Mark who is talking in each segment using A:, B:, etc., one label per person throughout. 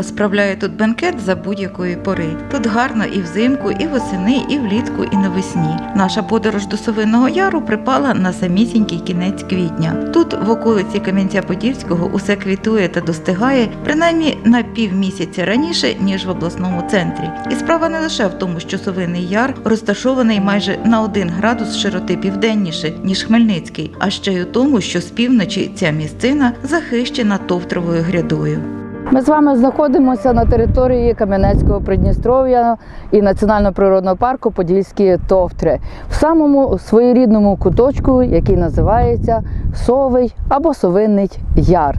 A: природа справляє тут бенкет за будь-якої пори. Тут гарно і взимку, і восени, і влітку, і навесні. Наша подорож до Совинного Яру припала на самісінький кінець квітня. Тут, в околиці Кам'янця-Подільського, усе квітує та достигає принаймні на півмісяця раніше, ніж в обласному центрі. І справа не лише в тому, що Совиний Яр розташований майже на один градус широти південніше, ніж Хмельницький, а ще й у тому, що з півночі ця місцина захищена товтровою грядою.
B: Ми з вами знаходимося на території Кам'янецького Придністров'я і Національного природного парку Подільські Товтри в самому своєрідному куточку, який називається Совий або Совинний Яр.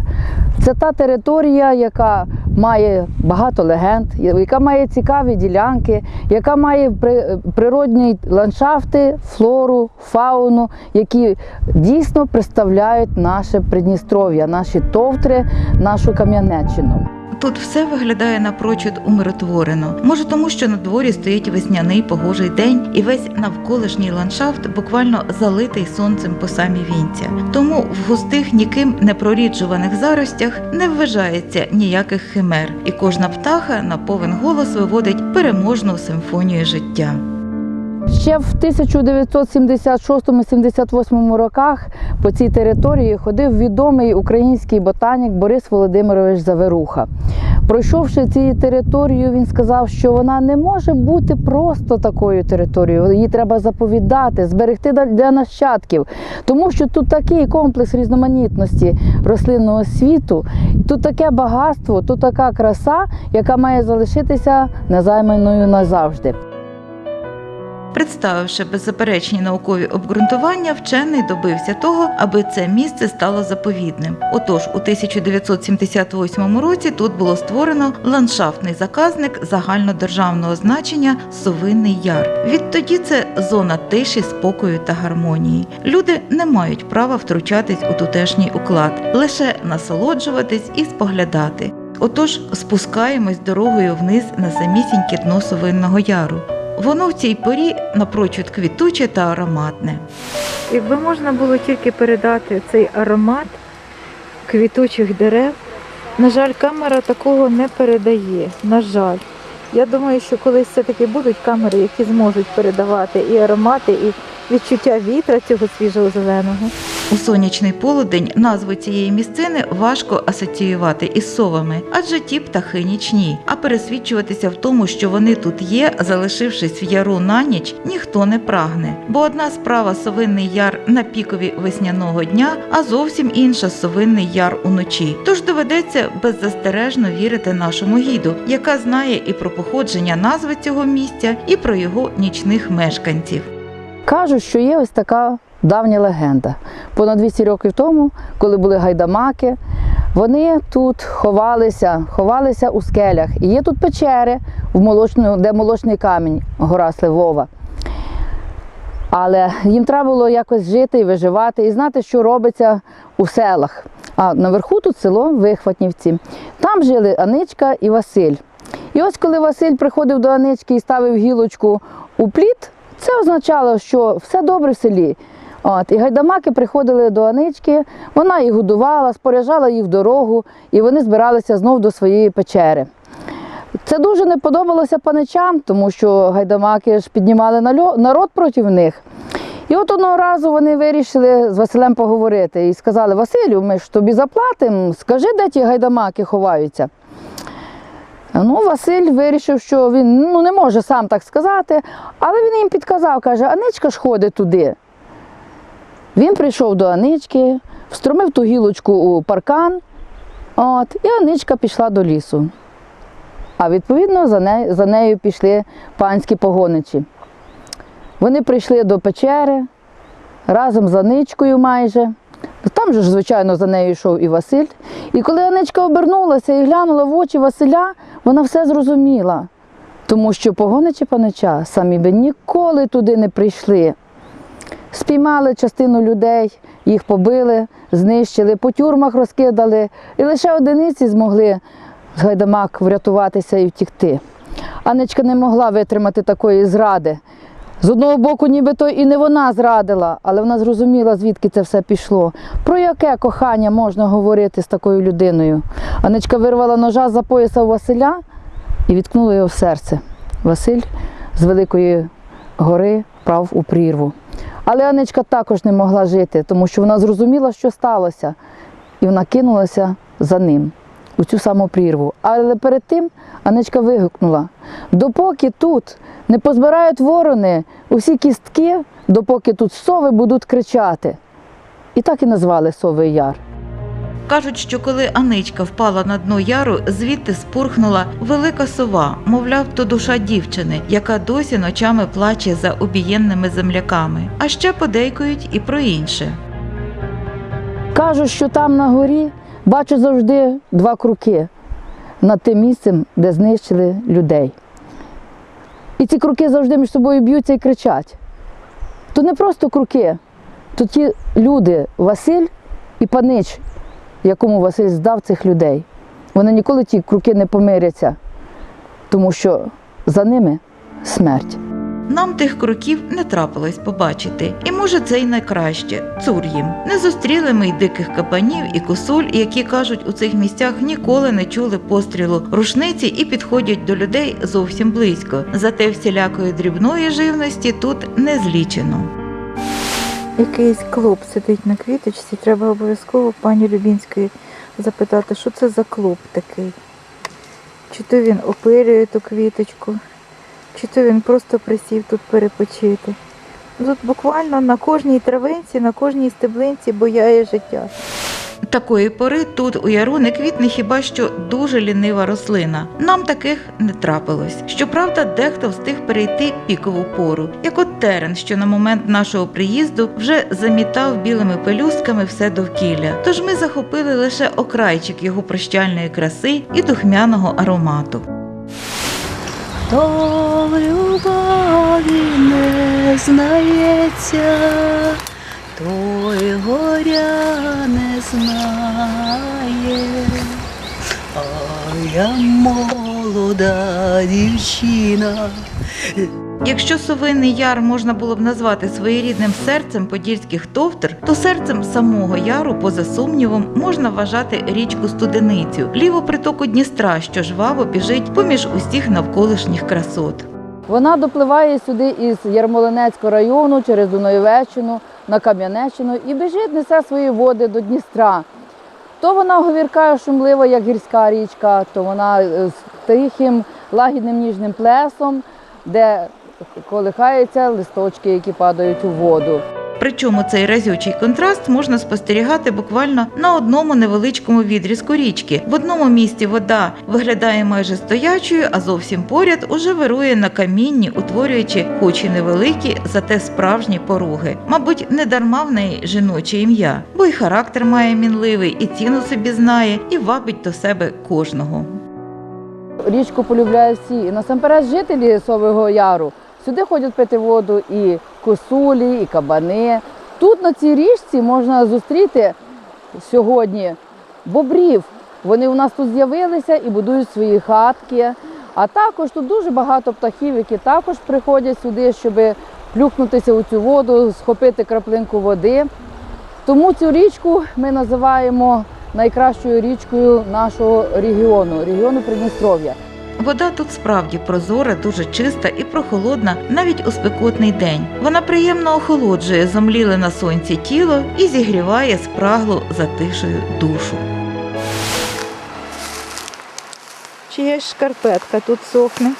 B: Це та територія, яка має багато легенд, яка має цікаві ділянки, яка має при- природні ландшафти, флору, фауну, які дійсно представляють наше Придністров'я, наші товтри, нашу Кам'янеччину.
A: Тут все виглядає напрочуд умиротворено. Може, тому що на дворі стоїть весняний погожий день, і весь навколишній ландшафт буквально залитий сонцем по самі вінця. Тому в густих ніким не проріджуваних заростях не вважається ніяких химер, і кожна птаха на повен голос виводить переможну симфонію життя.
B: Ще в 1976-78 роках по цій території ходив відомий український ботанік Борис Володимирович Заверуха. Пройшовши цією територією, він сказав, що вона не може бути просто такою територією. Її треба заповідати, зберегти для- нащадків, тому що тут такий комплекс різноманітності рослинного світу, тут таке багатство, тут така краса, яка має залишитися незайманою назавжди.
A: Представивши беззаперечні наукові обґрунтування, вчений добився того, аби це місце стало заповідним. Отож, у 1978 році тут було створено ландшафтний заказник загальнодержавного значення Совинний Яр. Відтоді це зона тиші, спокою та гармонії. Люди не мають права втручатись у тутешній уклад, лише насолоджуватись і споглядати. Отож, спускаємось дорогою вниз на самісіньке дно Совинного Яру. Воно в цій порі напрочуд квітуче та ароматне.
C: Якби можна було тільки передати цей аромат квітучих дерев, на жаль, камера такого не передає. На жаль. Я думаю, що колись все-таки будуть камери, які зможуть передавати і аромати, і відчуття вітра цього свіжого зеленого.
A: У сонячний полудень назву цієї місцини важко асоціювати із совами, адже ті птахи нічні. А пересвідчуватися в тому, що вони тут є, залишившись в яру на ніч, ніхто не прагне. Бо одна справа совинний яр на пікові весняного дня, а зовсім інша совинний яр уночі. Тож доведеться беззастережно вірити нашому гіду, яка знає і про походження назви цього місця, і про його нічних мешканців.
B: Кажуть, що є ось така давня легенда. Понад 200 років тому, коли були гайдамаки, вони тут ховалися, ховалися у скелях. І є тут печери, в молочну, де молочний камінь, гора Сливова. Але їм треба було якось жити і виживати, і знати, що робиться у селах. А наверху тут село Вихватнівці. Там жили Аничка і Василь. І ось коли Василь приходив до Анички і ставив гілочку у плід, це означало, що все добре в селі. От, і гайдамаки приходили до Анички, вона їх годувала, споряджала їх в дорогу, і вони збиралися знов до своєї печери. Це дуже не подобалося паничам, тому що гайдамаки ж піднімали народ проти них. І от одного разу вони вирішили з Василем поговорити і сказали: Василю, ми ж тобі заплатимо, скажи, де ті гайдамаки ховаються. Ну, Василь вирішив, що він ну, не може сам так сказати, але він їм підказав, каже, Аничка ж ходить туди. Він прийшов до Анички, встромив ту гілочку у паркан, от, і Аничка пішла до лісу. А відповідно за нею, за нею пішли панські погоничі. Вони прийшли до печери разом з Аничкою майже. Там же ж, звичайно, за нею йшов і Василь. І коли Аничка обернулася і глянула в очі Василя, вона все зрозуміла. Тому що погоничі панича самі би ніколи туди не прийшли. Спіймали частину людей, їх побили, знищили, по тюрмах розкидали, і лише одиниці змогли з гайдамак врятуватися і втікти. Анечка не могла витримати такої зради. З одного боку, нібито і не вона зрадила, але вона зрозуміла, звідки це все пішло. Про яке кохання можна говорити з такою людиною? Анечка вирвала ножа за пояса у Василя і відкнула його в серце. Василь з Великої гори впав у прірву. Але Анечка також не могла жити, тому що вона зрозуміла, що сталося, і вона кинулася за ним у цю саму прірву. Але перед тим Анечка вигукнула: допоки тут не позбирають ворони усі кістки, допоки тут сови будуть кричати. І так і назвали Совий Яр.
A: Кажуть, що коли Аничка впала на дно яру, звідти спурхнула велика сова, мовляв, то душа дівчини, яка досі ночами плаче за обієнними земляками. А ще подейкують і про інше.
B: Кажуть, що там на горі бачу завжди два круки над тим місцем, де знищили людей. І ці круки завжди між собою б'ються і кричать. То не просто круки, то ті люди, Василь і панич, якому Василь здав цих людей. Вони ніколи ті круки не помиряться, тому що за ними смерть.
A: Нам тих кроків не трапилось побачити, і може це й найкраще. Цур їм. Не зустріли ми й диких кабанів і косуль, які кажуть, у цих місцях ніколи не чули пострілу рушниці і підходять до людей зовсім близько. Зате всілякої дрібної живності тут не злічено.
C: Якийсь клоп сидить на квіточці, треба обов'язково пані Любінської запитати, що це за клоп такий. Чи то він опилює ту квіточку, чи то він просто присів тут перепочити. Тут буквально на кожній травинці, на кожній стеблинці бояє життя.
A: Такої пори тут у яру не квітне хіба що дуже лінива рослина. Нам таких не трапилось. Щоправда, дехто встиг перейти пікову пору, як от терен, що на момент нашого приїзду вже замітав білими пелюстками все довкілля. Тож ми захопили лише окрайчик його прощальної краси і духмяного аромату.
D: Хто в любові не знається, той горя знає, а я молода дівчина.
A: Якщо совиний яр можна було б назвати своєрідним серцем подільських товтр, то серцем самого яру, поза сумнівом, можна вважати річку Студеницю, ліву притоку Дністра, що жваво біжить поміж усіх навколишніх красот.
B: Вона допливає сюди із Ярмолинецького району через Дунаєвеччину на Кам'янеччину і біжить, несе свої води до Дністра. То вона говіркає шумлива, як гірська річка, то вона е, з тихим, лагідним ніжним плесом, де колихаються листочки, які падають у воду.
A: Причому цей разючий контраст можна спостерігати буквально на одному невеличкому відрізку річки. В одному місці вода виглядає майже стоячою, а зовсім поряд уже вирує на камінні, утворюючи хоч і невеликі, зате справжні поруги. Мабуть, не дарма в неї жіноче ім'я, бо й характер має мінливий, і ціну собі знає, і вабить до себе кожного.
B: Річку полюбляють всі. Насамперед жителі Сового Яру сюди ходять пити воду і косулі, і кабани. Тут на цій річці можна зустріти сьогодні бобрів. Вони у нас тут з'явилися і будують свої хатки. А також тут дуже багато птахів, які також приходять сюди, щоб плюхнутися у цю воду, схопити краплинку води. Тому цю річку ми називаємо найкращою річкою нашого регіону, регіону Придністров'я.
A: Вода тут справді прозора, дуже чиста і прохолодна навіть у спекотний день. Вона приємно охолоджує зомліле на сонці тіло і зігріває спраглу затишою душу.
C: Чиясь шкарпетка тут сохне.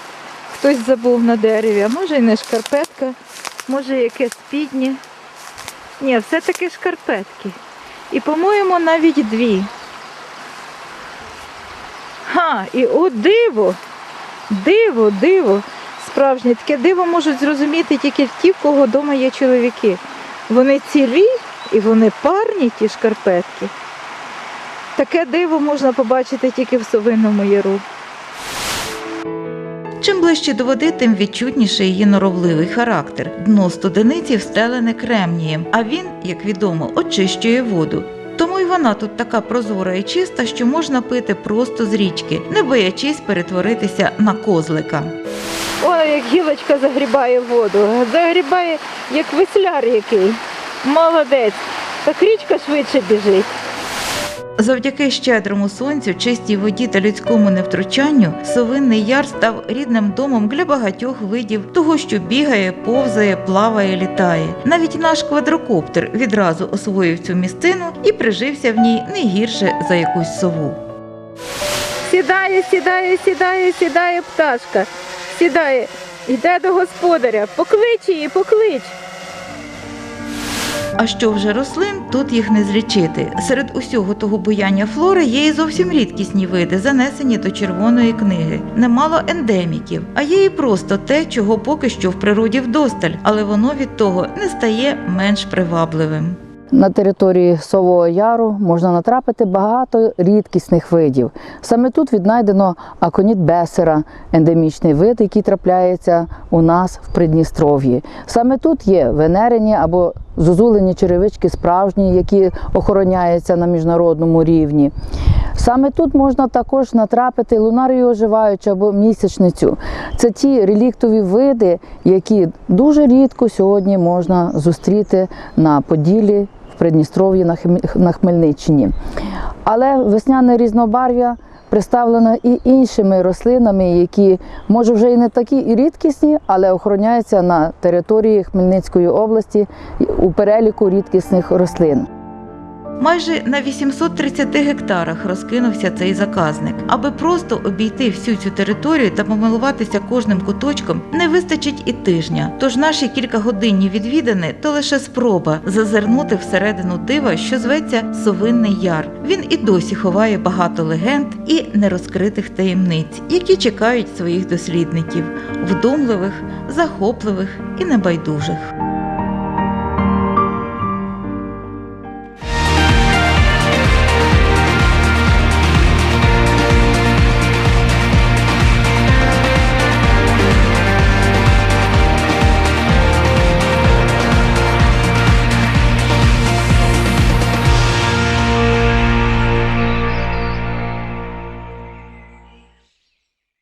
C: Хтось забув на дереві, а може і не шкарпетка, може якесь спіднє. Ні, все-таки шкарпетки. І, по-моєму, навіть дві. Ха, і о диво! Диво, диво! Справжнє таке диво можуть зрозуміти тільки ті, в кого вдома є чоловіки. Вони цілі і вони парні, ті шкарпетки. Таке диво можна побачити тільки в совиному яру.
A: Чим ближче до води, тим відчутніше її норовливий характер. Дно студениці встелене кремнієм, а він, як відомо, очищує воду. Тому і вона тут така прозора і чиста, що можна пити просто з річки, не боячись перетворитися на козлика.
C: Ой, як гілочка загрібає воду. Загрібає як весляр який. Молодець. Так річка швидше біжить.
A: Завдяки щедрому сонцю, чистій воді та людському невтручанню, Совинний яр став рідним домом для багатьох видів того, що бігає, повзає, плаває, літає. Навіть наш квадрокоптер відразу освоїв цю місцину і прижився в ній не гірше за якусь сову.
C: Сідає, сідає, сідає, сідає пташка. Сідає, йде до господаря. Поклич її, поклич.
A: А що вже рослин, тут їх не злічити. Серед усього того буяння флори є і зовсім рідкісні види, занесені до червоної книги. Немало ендеміків, а є і просто те, чого поки що в природі вдосталь, але воно від того не стає менш привабливим.
B: На території Сового Яру можна натрапити багато рідкісних видів. Саме тут віднайдено аконіт бесера, ендемічний вид, який трапляється у нас в Придністров'ї. Саме тут є венерені або зозулені черевички справжні, які охороняються на міжнародному рівні. Саме тут можна також натрапити лунарію оживаючу або місячницю. Це ті реліктові види, які дуже рідко сьогодні можна зустріти на Поділі, Придністров'ї на Хмельниччині. Але весняне різнобарв'я представлено і іншими рослинами, які може вже і не такі і рідкісні, але охороняються на території Хмельницької області у переліку рідкісних рослин.
A: Майже на 830 гектарах розкинувся цей заказник. Аби просто обійти всю цю територію та помилуватися кожним куточком, не вистачить і тижня. Тож наші кількагодинні відвідини то лише спроба зазирнути всередину дива, що зветься Совинний Яр. Він і досі ховає багато легенд і нерозкритих таємниць, які чекають своїх дослідників, вдумливих, захопливих і небайдужих.